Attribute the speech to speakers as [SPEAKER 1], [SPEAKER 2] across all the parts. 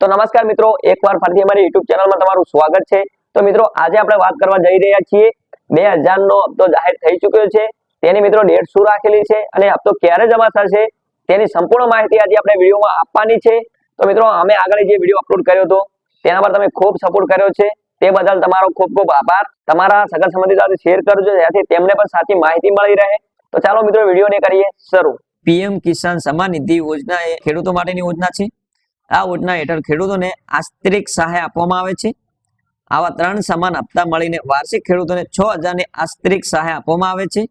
[SPEAKER 1] તો નમસ્કાર મિત્રો, એકવાર ફરીથી અમારી YouTube ચેનલમાં તમારું સ્વાગત છે. તો મિત્રો, આજે આપણે વાત કરવા જઈ રહ્યા છીએ. બે નો હપ્તો જાહેર થઈ ચૂક્યો છે. તેની મિત્રો ડેટ શું રાખેલી છે અને હપ્તો ક્યારે જમા થશે તેની સંપૂર્ણ માહિતી આજે આપણે વિડીયોમાં આપવાની છે. તો મિત્રો, અમે આગળ જે વીડિયો અપલોડ કર્યો હતો, તેના પર તમે ખૂબ સપોર્ટ કર્યો છે. તે બદલ તમારો ખૂબ ખૂબ આભાર. તમારા સગા સંબંધી સાથે શેર કરજો જેથી તેમને પણ સાચી માહિતી મળી રહે. તો ચાલો મિત્રો, વિડીયોને કરીએ શરૂ.
[SPEAKER 2] પીએમ કિસાન સન્માન નિધિ યોજના એ ખેડૂતો માટેની યોજના છે. આ યોજના હેઠળ ખેડૂતોને આસ્તરિક સહાય આપવામાં આવે છે. આવા ત્રણ સમાન હપ્તા મળીને વાર્ષિક ખેડૂતોને છ હજારની આસ્તરિક સહાય આપવામાં આવે છે.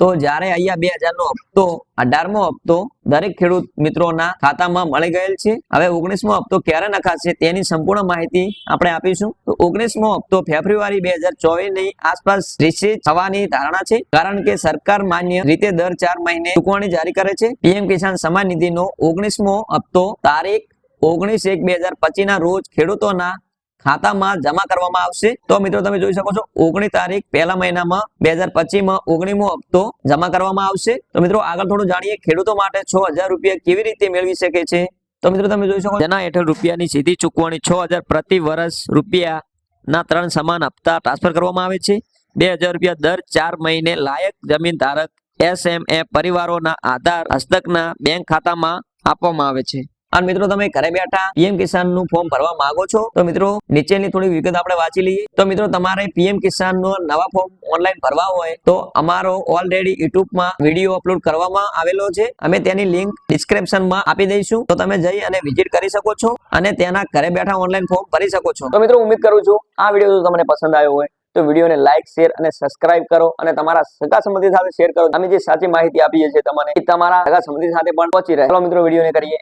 [SPEAKER 2] તો જ્યારે અહીંયા બે હજારનો હપ્તો, અઢારમો હપ્તો દરેક ખેડૂત મિત્રોના ખાતામાં મળી ગયેલ છે. હવે ઓગણીસમો હપ્તો ક્યારે નખાશે તેની સંપૂર્ણ માહિતી આપણે આપીશું. તો ઓગણીસમો હપ્તો ફેબ્રુઆરી બે હજાર ચોવીસની આસપાસ રિસીવ થવાની ધારણા છે. કારણ કે સરકાર માન્ય રીતે દર ચાર મહિને ચૂકવણી જારી કરે છે. પીએમ કિસાન સમાન નિધિનો ઓગણીસમો હપ્તો તારીખ ઓગણીસ એક બે હજાર પચીસ ના રોજ ખેડૂતોના ખાતામાં જમા કરવામાં આવશે. તો મિત્રો તમે જોઈ શકો છો, ઓગણીસ તારીખ પહેલા મહિનામાં બે હજાર પચીસમાં ઓગણીમો હપ્તો જમા કરવામાં આવશે. તો મિત્રો આગળ થોડું જાણીએ, ખેડૂતો માટે છ હજાર રૂપિયા કેવી રીતે મેળવી શકે છે? તો મિત્રો તમે જોઈ શકો જેના હેઠળ રૂપિયાની સીધી ચૂકવણી છ હજાર પ્રતિ વર્ષ રૂપિયા ના ત્રણ સમાન હપ્તા ટ્રાન્સફર કરવામાં આવે છે. બે હજાર રૂપિયા દર ચાર મહિને લાયક જમીન ધારક એસએમએ પરિવારોના આધાર હસ્તકના બેંક ખાતામાં આપવામાં આવે છે. અને મિત્રો, તમે ઘરે બેઠા પીએમ કિસાનનું ફોર્મ ભરવા માંગો છો, તો મિત્રો, નીચેની થોડી વિગત આપણે વાંચી લઈએ. તો મિત્રો, તમારે પીએમ કિસાન નો નવા ફોર્મ ઓનલાઈન ભરવા હોય, તો અમારો ઓલરેડી યુટ્યુબમાં વીડિયો અપલોડ કરવામાં આવેલો છે. અમે તેની લિંક ડિસ્ક્રિપ્શનમાં આપી દઈશું. તો તમે જઈ અને વિઝિટ કરી શકો છો અને તેના ઘરે બેઠા ઓનલાઈન ફોર્મ ભરી શકો છો.
[SPEAKER 1] તો મિત્રો, ઉમ્મીદ કરું છું આ વીડિયો તમને પસંદ આવ્યો હોય, તો વિડીયોને લાઈક શેર અને સબસ્ક્રાઇબ કરો અને તમારા સગા સંબંધી સાથે શેર કરો. અમે જે સાચી માહિતી આપીએ છીએ, તમને તમારા સગા સંબંધી સાથે પણ પહોંચી રહે. મિત્રો, વિડીયોને કરીએ.